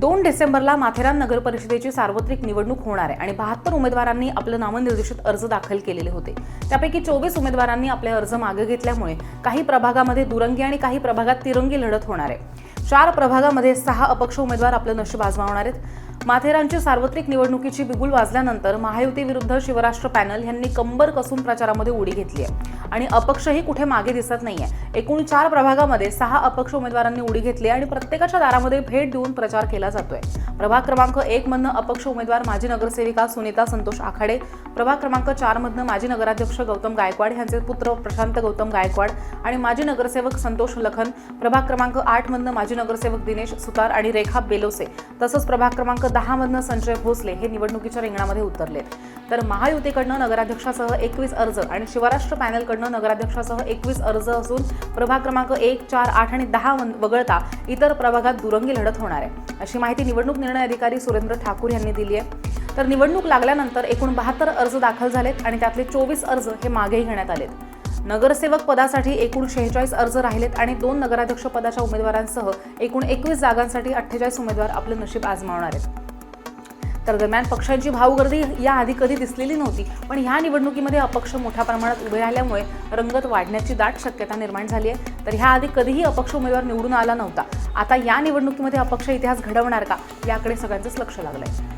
दोन डिसेंबरला माथेरान नगर परिषदेची सार्वत्रिक निवडणूक होणार आहे आणि बहात्तर उमेदवारांनी आपलं नामनिर्देशित अर्ज दाखल केलेले होते. त्यापैकी चोवीस उमेदवारांनी आपले अर्ज मागे घेतल्यामुळे काही प्रभागामध्ये दुरंगी आणि काही प्रभागात तिरंगी लढत होणार आहे. चार प्रभागामध्ये सहा अपक्ष उमेदवार आपलं नशीब आजमावणार आहेत. माथेरानची सार्वत्रिक निवडणुकीची बिगुल वाजल्यानंतर महायुती विरुद्ध शिवराष्ट्र पॅनल यांनी कंबर कसून प्रचारामध्ये उडी घेतली आहे. आणि अपक्षही कुठे मागे दिसत नाहीये. एकूण चार प्रभागामध्ये सहा अपक्ष उमेदवारांनी उडी घेतली आहे आणि प्रत्येकाच्या दारामध्ये भेट देऊन प्रचार केला जातोय. प्रभाग क्रमांक एक मधनं अपक्ष उमेदवार माजी नगरसेविका सुनीता संतोष आखाडे. प्रभाग क्रमांक चार मधनं माजी नगराध्यक्ष गौतम गायकवाड यांचे पुत्र प्रशांत गौतम गायकवाड आणि माजी नगरसेवक संतोष लखन. प्रभाग क्रमांक आठ मधनं माजी नगरसेवक दिनेश सुतार आणि रेखा बेलोसे. तसंच प्रभाग क्रमांक दहा मधनं संजय भोसले हे निवडणुकीच्या रिंगणामध्ये उतरलेत तर महायुतीकडनं नगराध्यक्षासह एकवीस अर्ज आणि शिवराष्ट्र पॅनलकडनं नगराध्यक्षासह एकवीस अर्ज असून प्रभाग क्रमांक एक चार आठ आणि दहा वगळता इतर प्रभागात दुरंगी लढत होणार आहे. अशी माहिती निवडणूक निर्णय अधिकारी सुरेंद्र ठाकूर यांनी दिली आहे. तर निवडणूक लागल्यानंतर एकूण बहात्तर अर्ज दाखल झालेत आणि त्यातले चोवीस अर्ज हे मागेही घेण्यात आलेत. नगरसेवक पदासाठी एकूण शेहेचाळीस अर्ज राहिलेत आणि दोन नगराध्यक्ष पदाच्या उमेदवारांसह एकूण एकवीस जागांसाठी अठ्ठेचाळीस उमेदवार आपले नशीब आजमावणार आहेत. तर दरम्यान पक्षांची भावगर्दी याआधी कधी दिसलेली नव्हती पण ह्या निवडणुकीमध्ये अपक्ष मोठ्या प्रमाणात उभे राहिल्यामुळे रंगत वाढण्याची दाट शक्यता निर्माण झाली आहे. तर ह्याआधी कधीही अपक्ष उमेदवार निवडून आला नव्हता. आता या निवडणुकीमध्ये अपक्ष इतिहास घडवणार का? याकडे सगळ्यांचंच लक्ष लागलं आहे